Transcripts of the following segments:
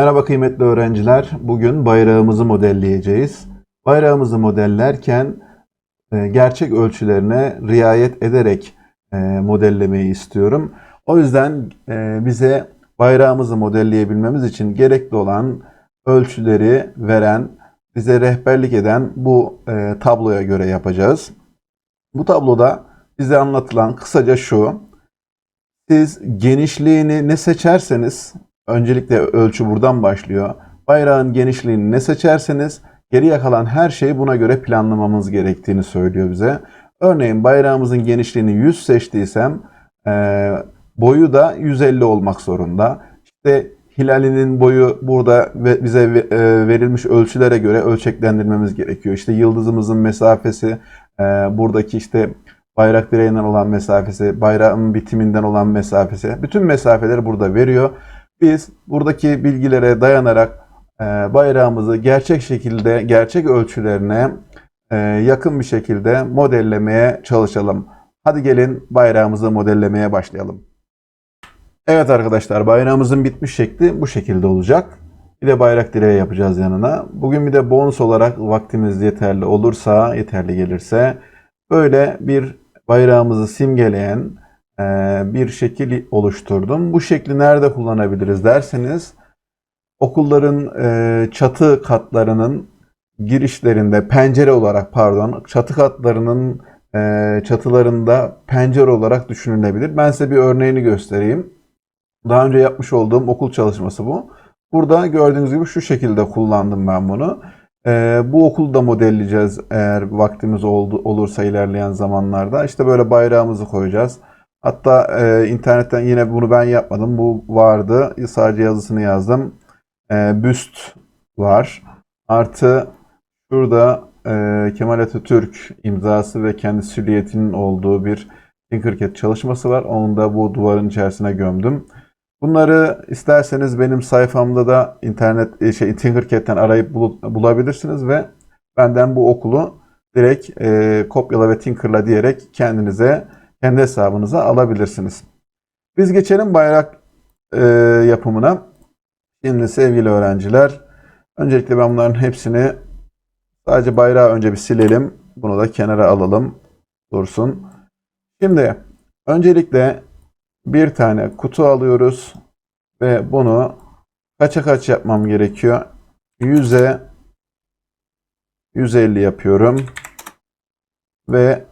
Merhaba kıymetli öğrenciler. Bugün bayrağımızı modelleyeceğiz. Bayrağımızı modellerken e, gerçek ölçülerine riayet ederek e, modellemeyi istiyorum. O yüzden e, bize bayrağımızı modelleyebilmemiz için gerekli olan ölçüleri veren, bize rehberlik eden bu tabloya göre yapacağız. Bu tabloda bize anlatılan kısaca şu. Siz genişliğini ne seçerseniz Öncelikle ölçü buradan başlıyor. Bayrağın genişliğini ne seçerseniz geriye kalan her şeyi buna göre planlamamız gerektiğini söylüyor bize. Örneğin bayrağımızın genişliğini 100 seçtiysem e, boyu da 150 olmak zorunda. İşte hilalinin boyu burada bize e, verilmiş ölçülere göre ölçeklendirmemiz gerekiyor. İşte yıldızımızın mesafesi, e, buradaki işte bayrak direğinden olan mesafesi, bayrağın bitiminden olan mesafesi. Bütün mesafeleri burada veriyor. Biz buradaki bilgilere dayanarak e, bayrağımızı gerçek şekilde, gerçek ölçülerine e, yakın bir şekilde modellemeye çalışalım. Hadi gelin bayrağımızı modellemeye başlayalım. Evet arkadaşlar bayrağımızın bitmiş şekli bu şekilde olacak. Bir de bayrak direği yapacağız yanına. Bugün bir de bonus olarak vaktimiz yeterli olursa, yeterli gelirse böyle bir bayrağımızı simgeleyen bir şekil oluşturdum. Bu şekli nerede kullanabiliriz derseniz okulların e, çatı katlarının girişlerinde pencere olarak pardon çatı katlarının e, çatılarında pencere olarak düşünülebilir. Ben size bir örneğini göstereyim. Daha önce yapmış olduğum okul çalışması bu. Burada gördüğünüz gibi şu şekilde kullandım ben bunu. E, bu okulu da modelleyeceğiz eğer vaktimiz oldu, olursa ilerleyen zamanlarda. İşte böyle bayrağımızı koyacağız. Hatta e, internetten yine bunu ben yapmadım. Bu vardı. Sadece yazısını yazdım. E, büst var. Artı şurada e, Kemal Atatürk imzası ve kendi süliyetinin olduğu bir Tinkercad çalışması var. Onu da bu duvarın içerisine gömdüm. Bunları isterseniz benim sayfamda da internet e, şey Tinkercad'den arayıp bul, bulabilirsiniz ve benden bu okulu direkt e, kopyala ve tinkerla diyerek kendinize kendi hesabınıza alabilirsiniz. Biz geçelim bayrak e, yapımına. Şimdi sevgili öğrenciler, öncelikle ben bunların hepsini sadece bayrağı önce bir silelim. Bunu da kenara alalım. Dursun. Şimdi öncelikle bir tane kutu alıyoruz ve bunu kaça kaç yapmam gerekiyor? 100'e 150 yapıyorum ve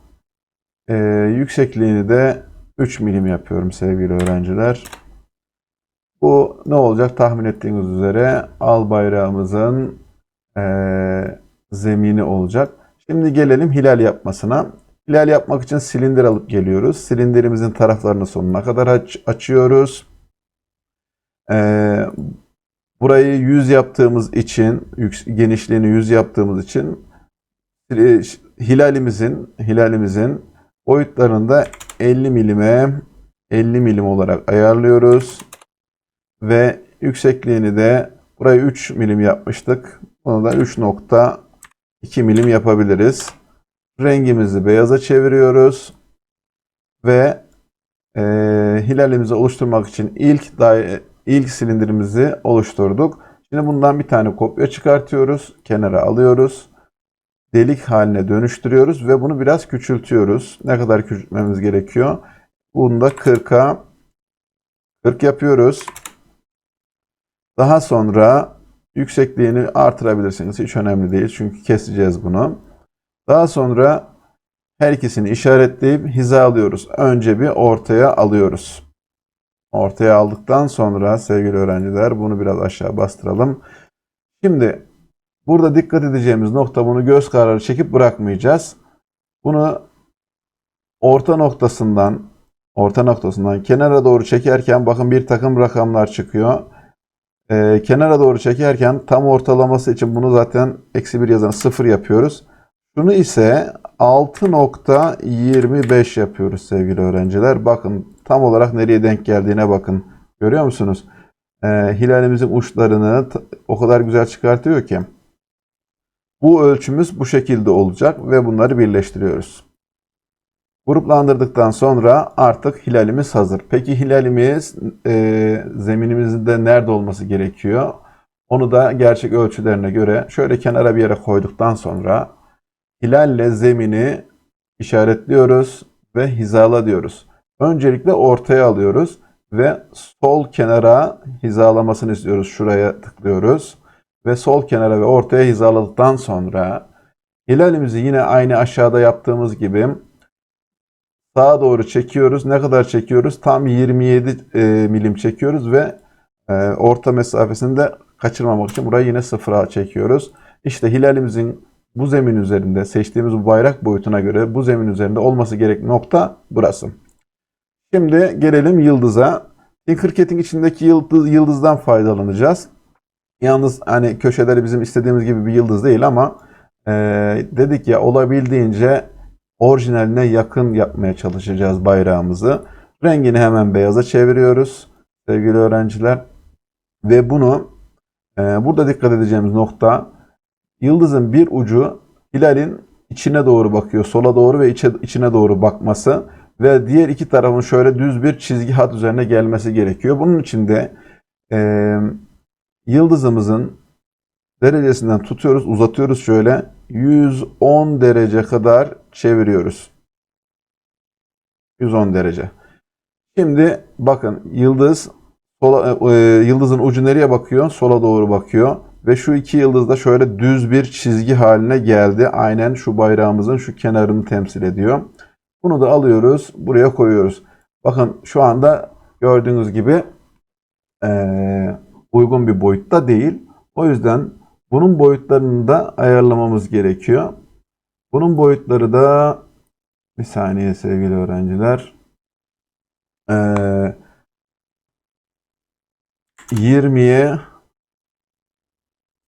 ee, yüksekliğini de 3 milim yapıyorum sevgili öğrenciler. Bu ne olacak tahmin ettiğiniz üzere al bayrağımızın e, zemini olacak. Şimdi gelelim hilal yapmasına. Hilal yapmak için silindir alıp geliyoruz. Silindirimizin taraflarını sonuna kadar aç, açıyoruz. Ee, burayı 100 yaptığımız için, genişliğini 100 yaptığımız için hilalimizin hilalimizin Boyutlarını da 50 milime 50 milim olarak ayarlıyoruz. Ve yüksekliğini de burayı 3 milim yapmıştık. Bunu da 3.2 milim yapabiliriz. Rengimizi beyaza çeviriyoruz. Ve e, hilalimizi oluşturmak için ilk ilk silindirimizi oluşturduk. Şimdi bundan bir tane kopya çıkartıyoruz. Kenara alıyoruz delik haline dönüştürüyoruz ve bunu biraz küçültüyoruz. Ne kadar küçültmemiz gerekiyor? Bunu da 40'a 40 yapıyoruz. Daha sonra yüksekliğini artırabilirsiniz. Hiç önemli değil çünkü keseceğiz bunu. Daha sonra her ikisini işaretleyip hizalıyoruz. Önce bir ortaya alıyoruz. Ortaya aldıktan sonra sevgili öğrenciler bunu biraz aşağı bastıralım. Şimdi Burada dikkat edeceğimiz nokta bunu göz kararı çekip bırakmayacağız. Bunu orta noktasından orta noktasından kenara doğru çekerken bakın bir takım rakamlar çıkıyor. Ee, kenara doğru çekerken tam ortalaması için bunu zaten eksi bir yazan sıfır yapıyoruz. Şunu ise 6.25 yapıyoruz sevgili öğrenciler. Bakın tam olarak nereye denk geldiğine bakın. Görüyor musunuz? Ee, hilalimizin uçlarını o kadar güzel çıkartıyor ki. Bu ölçümüz bu şekilde olacak ve bunları birleştiriyoruz. Gruplandırdıktan sonra artık hilalimiz hazır. Peki hilalimiz e, zeminimizde nerede olması gerekiyor? Onu da gerçek ölçülerine göre şöyle kenara bir yere koyduktan sonra hilalle zemini işaretliyoruz ve hizala diyoruz. Öncelikle ortaya alıyoruz ve sol kenara hizalamasını istiyoruz. Şuraya tıklıyoruz ve sol kenara ve ortaya hizaladıktan sonra hilalimizi yine aynı aşağıda yaptığımız gibi sağa doğru çekiyoruz. Ne kadar çekiyoruz? Tam 27 e, milim çekiyoruz ve e, orta mesafesini de kaçırmamak için burayı yine sıfıra çekiyoruz. İşte hilalimizin bu zemin üzerinde seçtiğimiz bu bayrak boyutuna göre bu zemin üzerinde olması gerekli nokta burası. Şimdi gelelim yıldıza. Tinkercad'in içindeki yıldız, yıldızdan faydalanacağız. Yalnız hani köşeleri bizim istediğimiz gibi bir yıldız değil ama e, dedik ya olabildiğince orijinaline yakın yapmaya çalışacağız bayrağımızı. Rengini hemen beyaza çeviriyoruz sevgili öğrenciler. Ve bunu e, burada dikkat edeceğimiz nokta yıldızın bir ucu hilalin içine doğru bakıyor. Sola doğru ve içe, içine doğru bakması ve diğer iki tarafın şöyle düz bir çizgi hat üzerine gelmesi gerekiyor. Bunun için de e, yıldızımızın derecesinden tutuyoruz, uzatıyoruz şöyle 110 derece kadar çeviriyoruz. 110 derece. Şimdi bakın yıldız sola, e, yıldızın ucu nereye bakıyor? Sola doğru bakıyor. Ve şu iki yıldız da şöyle düz bir çizgi haline geldi. Aynen şu bayrağımızın şu kenarını temsil ediyor. Bunu da alıyoruz. Buraya koyuyoruz. Bakın şu anda gördüğünüz gibi e, uygun bir boyutta değil. O yüzden bunun boyutlarını da ayarlamamız gerekiyor. Bunun boyutları da bir saniye sevgili öğrenciler. Ee, 20'ye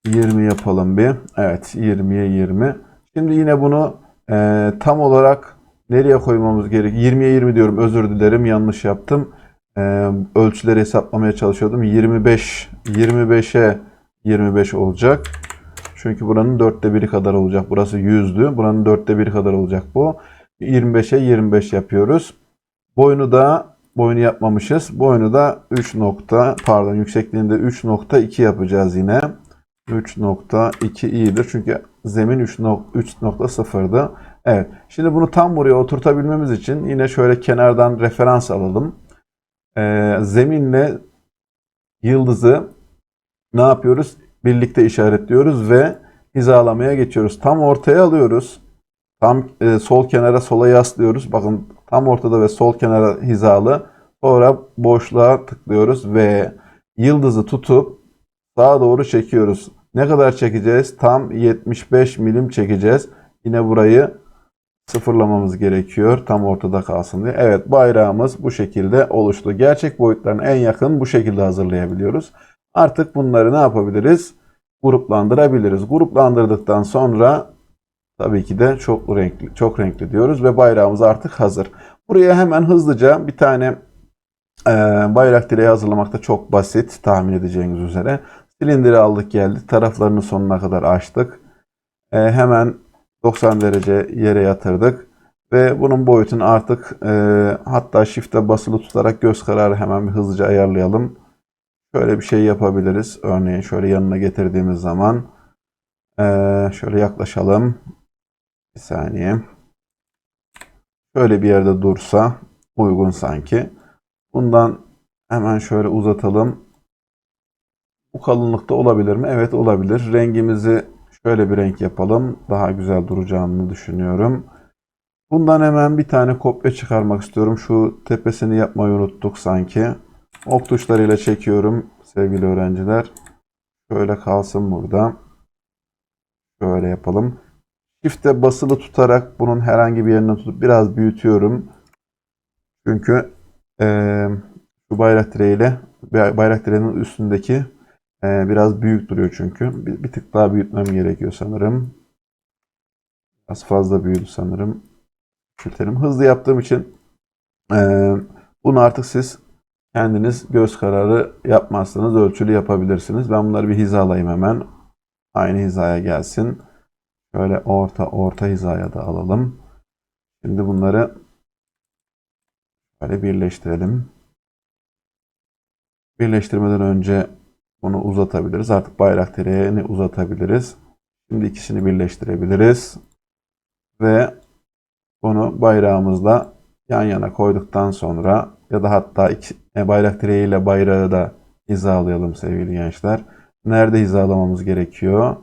20 yapalım bir. Evet 20'ye 20. Şimdi yine bunu e, tam olarak nereye koymamız gerek? 20'ye 20 diyorum özür dilerim yanlış yaptım. E, ölçüleri hesaplamaya çalışıyordum. 25 25'e 25 olacak. Çünkü buranın dörtte biri kadar olacak. Burası 100'dü. Buranın dörtte biri kadar olacak bu. 25'e 25 yapıyoruz. Boyunu da boyunu yapmamışız. Boyunu da 3 nokta pardon yüksekliğinde 3.2 yapacağız yine. 3.2 iyidir. Çünkü zemin 3.0'dı. Evet. Şimdi bunu tam buraya oturtabilmemiz için yine şöyle kenardan referans alalım. Ee, zeminle yıldızı ne yapıyoruz? Birlikte işaretliyoruz ve hizalamaya geçiyoruz. Tam ortaya alıyoruz. Tam e, sol kenara sola yaslıyoruz. Bakın tam ortada ve sol kenara hizalı. Sonra boşluğa tıklıyoruz ve yıldızı tutup sağa doğru çekiyoruz. Ne kadar çekeceğiz? Tam 75 milim çekeceğiz. Yine burayı sıfırlamamız gerekiyor. Tam ortada kalsın diye. Evet bayrağımız bu şekilde oluştu. Gerçek boyutlarına en yakın bu şekilde hazırlayabiliyoruz. Artık bunları ne yapabiliriz? Gruplandırabiliriz. Gruplandırdıktan sonra tabii ki de çok renkli, çok renkli diyoruz ve bayrağımız artık hazır. Buraya hemen hızlıca bir tane e, bayrak direği hazırlamakta çok basit tahmin edeceğiniz üzere. Silindiri aldık geldik. Taraflarını sonuna kadar açtık. E, hemen 90 derece yere yatırdık. Ve bunun boyutunu artık e, hatta shift'e basılı tutarak göz kararı hemen bir hızlıca ayarlayalım. Şöyle bir şey yapabiliriz. Örneğin şöyle yanına getirdiğimiz zaman e, şöyle yaklaşalım. Bir saniye. Şöyle bir yerde dursa uygun sanki. Bundan hemen şöyle uzatalım. Bu kalınlıkta olabilir mi? Evet olabilir. Rengimizi şöyle bir renk yapalım. Daha güzel duracağını düşünüyorum. Bundan hemen bir tane kopya çıkarmak istiyorum. Şu tepesini yapmayı unuttuk sanki. Ok tuşlarıyla çekiyorum sevgili öğrenciler. Şöyle kalsın burada. Şöyle yapalım. Shift'e basılı tutarak bunun herhangi bir yerine tutup biraz büyütüyorum. Çünkü e, şu bayrak direğiyle bayrak direğinin üstündeki e, biraz büyük duruyor çünkü. Bir, bir tık daha büyütmem gerekiyor sanırım. Biraz fazla büyüdü sanırım. Küçültelim. Hızlı yaptığım için e, bunu artık siz kendiniz göz kararı yapmazsanız ölçülü yapabilirsiniz. Ben bunları bir hizalayayım hemen. Aynı hizaya gelsin. Şöyle orta orta hizaya da alalım. Şimdi bunları böyle birleştirelim. Birleştirmeden önce Bunu uzatabiliriz. Artık bayrak direğini uzatabiliriz. Şimdi ikisini birleştirebiliriz. Ve bunu bayrağımızla yan yana koyduktan sonra ya da hatta iki, e, bayrak direğiyle bayrağı da hizalayalım sevgili gençler. Nerede hizalamamız gerekiyor?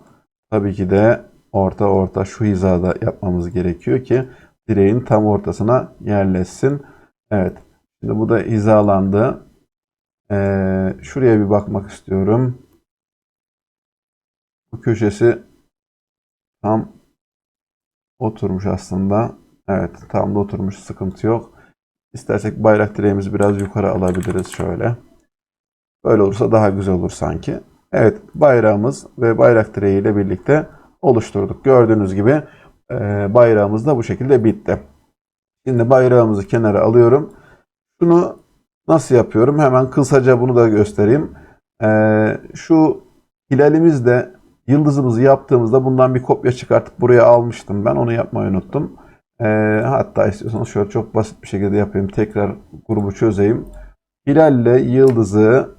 Tabii ki de orta orta şu hizada yapmamız gerekiyor ki direğin tam ortasına yerleşsin. Evet. Şimdi bu da hizalandı. Ee, şuraya bir bakmak istiyorum. Bu köşesi tam oturmuş aslında. Evet tam da oturmuş sıkıntı yok. İstersek bayrak direğimizi biraz yukarı alabiliriz şöyle. Böyle olursa daha güzel olur sanki. Evet bayrağımız ve bayrak direği ile birlikte oluşturduk. Gördüğünüz gibi e, bayrağımız da bu şekilde bitti. Şimdi bayrağımızı kenara alıyorum. Şunu nasıl yapıyorum? Hemen kısaca bunu da göstereyim. E, şu hilalimizde yıldızımızı yaptığımızda bundan bir kopya çıkartıp buraya almıştım. Ben onu yapmayı unuttum. E, hatta istiyorsanız şöyle çok basit bir şekilde yapayım. Tekrar grubu çözeyim. Hilal ile yıldızı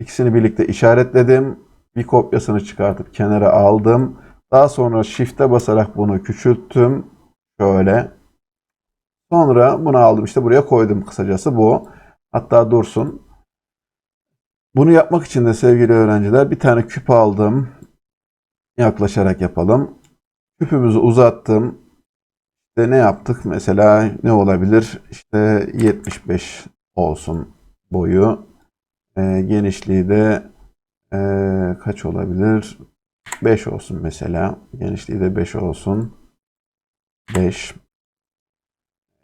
ikisini birlikte işaretledim. Bir kopyasını çıkartıp kenara aldım. Daha sonra shift'e basarak bunu küçülttüm. Şöyle. Sonra bunu aldım işte buraya koydum kısacası bu. Hatta dursun. Bunu yapmak için de sevgili öğrenciler bir tane küp aldım. Yaklaşarak yapalım. Küpümüzü uzattım. İşte ne yaptık? Mesela ne olabilir? İşte 75 olsun boyu. Ee, genişliği de ee, kaç olabilir? 5 olsun mesela. Genişliği de 5 olsun. 5.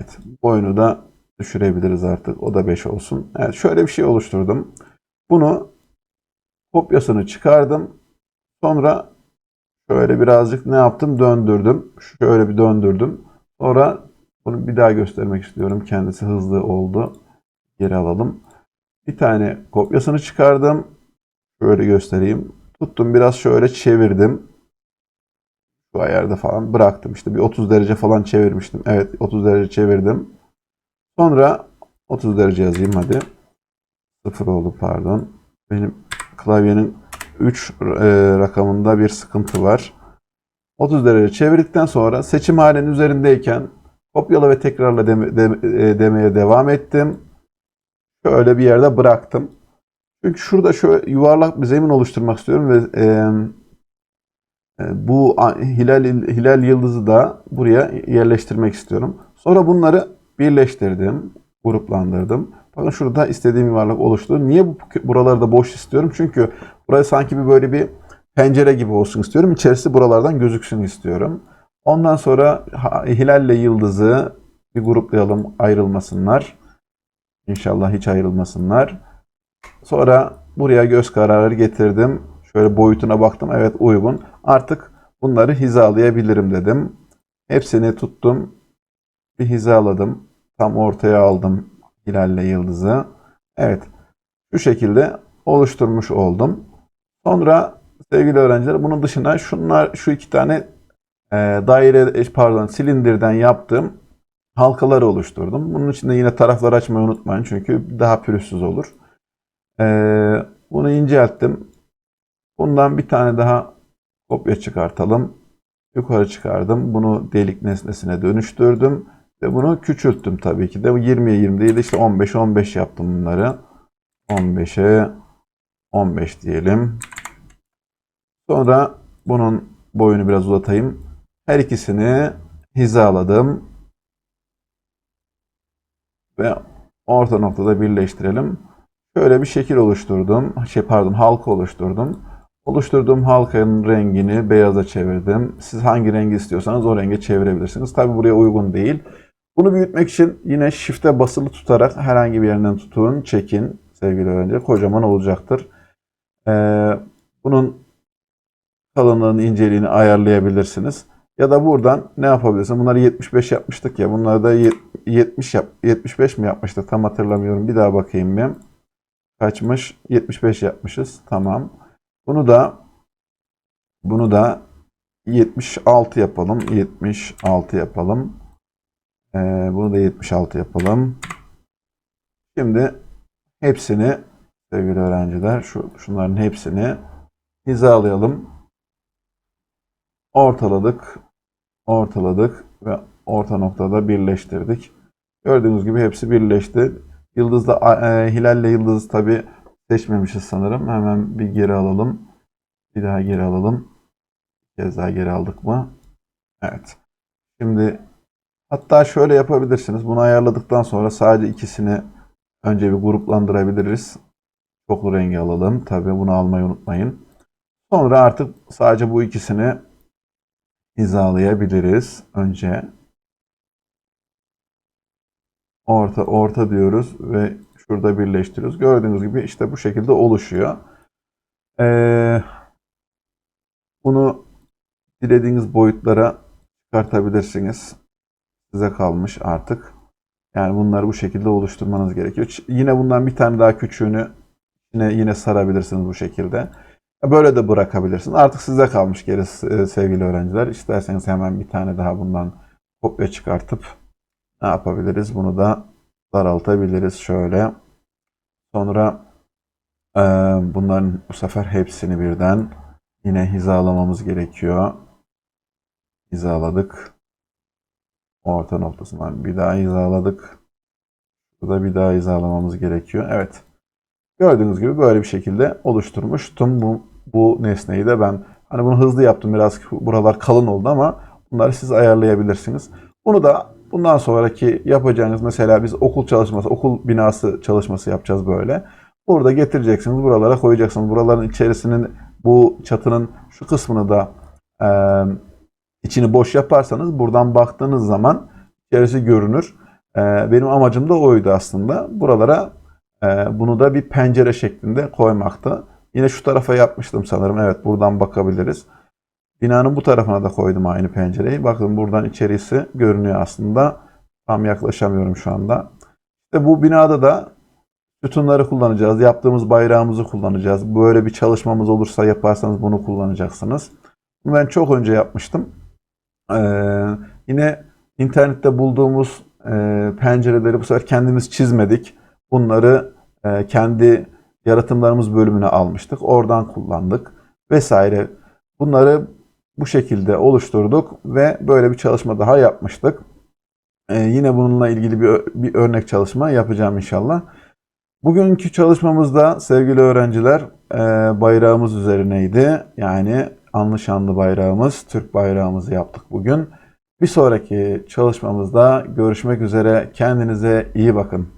Evet, boyunu da düşürebiliriz artık. O da 5 olsun. Evet, şöyle bir şey oluşturdum. Bunu kopyasını çıkardım. Sonra şöyle birazcık ne yaptım? Döndürdüm. Şöyle bir döndürdüm. Sonra bunu bir daha göstermek istiyorum. Kendisi hızlı oldu. Geri alalım. Bir tane kopyasını çıkardım. Şöyle göstereyim. Tuttum biraz şöyle çevirdim. Şu ayarda falan bıraktım. İşte bir 30 derece falan çevirmiştim. Evet 30 derece çevirdim. Sonra 30 derece yazayım hadi. 0 oldu pardon. Benim klavyenin 3 e, rakamında bir sıkıntı var. 30 derece çevirdikten sonra seçim halinin üzerindeyken kopyala ve tekrarla deme, de, e, demeye devam ettim. Şöyle bir yerde bıraktım. Çünkü şurada şöyle yuvarlak bir zemin oluşturmak istiyorum ve e, bu hilal hilal yıldızı da buraya yerleştirmek istiyorum. Sonra bunları birleştirdim, gruplandırdım. Bakın şurada istediğim yuvarlak oluştu. Niye bu buraları da boş istiyorum? Çünkü buraya sanki bir böyle bir pencere gibi olsun istiyorum. İçerisi buralardan gözüksün istiyorum. Ondan sonra hilalle yıldızı bir gruplayalım, ayrılmasınlar. İnşallah hiç ayrılmasınlar. Sonra buraya göz kararı getirdim. Şöyle boyutuna baktım. Evet uygun. Artık bunları hizalayabilirim dedim. Hepsini tuttum. Bir hizaladım. Tam ortaya aldım hilalle yıldızı. Evet. Şu şekilde oluşturmuş oldum. Sonra sevgili öğrenciler bunun dışında şunlar şu iki tane e, daire pardon silindirden yaptığım halkaları oluşturdum. Bunun için de yine tarafları açmayı unutmayın çünkü daha pürüzsüz olur. Ee, bunu incelttim. Bundan bir tane daha kopya çıkartalım. Yukarı çıkardım. Bunu delik nesnesine dönüştürdüm. Ve bunu küçülttüm tabii ki de. 20'ye 20 değil işte 15'e 15 yaptım bunları. 15'e 15 diyelim. Sonra bunun boyunu biraz uzatayım. Her ikisini hizaladım. Ve orta noktada birleştirelim. Şöyle bir şekil oluşturdum. Şey pardon halka oluşturdum. Oluşturduğum halkanın rengini beyaza çevirdim. Siz hangi rengi istiyorsanız o renge çevirebilirsiniz. Tabi buraya uygun değil. Bunu büyütmek için yine shift'e basılı tutarak herhangi bir yerinden tutun, çekin sevgili öğrenciler. Kocaman olacaktır. Ee, bunun kalınlığını, inceliğini ayarlayabilirsiniz. Ya da buradan ne yapabilirsin? Bunları 75 yapmıştık ya. Bunları da 70 yap 75 mi yapmıştık? Tam hatırlamıyorum. Bir daha bakayım ben kaçmış? 75 yapmışız. Tamam. Bunu da bunu da 76 yapalım. 76 yapalım. Ee, bunu da 76 yapalım. Şimdi hepsini sevgili öğrenciler. Şu, şunların hepsini hizalayalım. Ortaladık. Ortaladık ve orta noktada birleştirdik. Gördüğünüz gibi hepsi birleşti. Yıldızla e, hilalle yıldız tabi seçmemişiz sanırım. Hemen bir geri alalım. Bir daha geri alalım. Bir kez daha geri aldık mı? Evet. Şimdi hatta şöyle yapabilirsiniz. Bunu ayarladıktan sonra sadece ikisini önce bir gruplandırabiliriz. Çoklu rengi alalım. Tabi bunu almayı unutmayın. Sonra artık sadece bu ikisini hizalayabiliriz. Önce orta orta diyoruz ve şurada birleştiriyoruz. Gördüğünüz gibi işte bu şekilde oluşuyor. Ee, bunu dilediğiniz boyutlara çıkartabilirsiniz. Size kalmış artık. Yani bunları bu şekilde oluşturmanız gerekiyor. Yine bundan bir tane daha küçüğünü yine yine sarabilirsiniz bu şekilde. Böyle de bırakabilirsiniz. Artık size kalmış gerisi e, sevgili öğrenciler. İsterseniz hemen bir tane daha bundan kopya çıkartıp ne yapabiliriz? Bunu da daraltabiliriz şöyle. Sonra e, bunların bu sefer hepsini birden yine hizalamamız gerekiyor. Hizaladık. Orta noktasından bir daha hizaladık. Burada bir daha hizalamamız gerekiyor. Evet. Gördüğünüz gibi böyle bir şekilde oluşturmuştum bu, bu nesneyi de ben. Hani bunu hızlı yaptım biraz buralar kalın oldu ama bunları siz ayarlayabilirsiniz. Bunu da bundan sonraki yapacağınız mesela biz okul çalışması, okul binası çalışması yapacağız böyle. Burada getireceksiniz, buralara koyacaksınız. Buraların içerisinin bu çatının şu kısmını da e, içini boş yaparsanız buradan baktığınız zaman içerisi görünür. E, benim amacım da oydu aslında. Buralara e, bunu da bir pencere şeklinde koymaktı. Yine şu tarafa yapmıştım sanırım. Evet buradan bakabiliriz. Binanın bu tarafına da koydum aynı pencereyi. Bakın buradan içerisi görünüyor aslında. Tam yaklaşamıyorum şu anda. İşte bu binada da sütunları kullanacağız. Yaptığımız bayrağımızı kullanacağız. Böyle bir çalışmamız olursa yaparsanız bunu kullanacaksınız. Bunu ben çok önce yapmıştım. Ee, yine internette bulduğumuz e, pencereleri bu sefer kendimiz çizmedik. Bunları e, kendi yaratımlarımız bölümüne almıştık. Oradan kullandık vesaire. Bunları bu şekilde oluşturduk ve böyle bir çalışma daha yapmıştık. Ee, yine bununla ilgili bir, bir örnek çalışma yapacağım inşallah. Bugünkü çalışmamızda sevgili öğrenciler e, bayrağımız üzerineydi. Yani anlı şanlı bayrağımız, Türk bayrağımızı yaptık bugün. Bir sonraki çalışmamızda görüşmek üzere. Kendinize iyi bakın.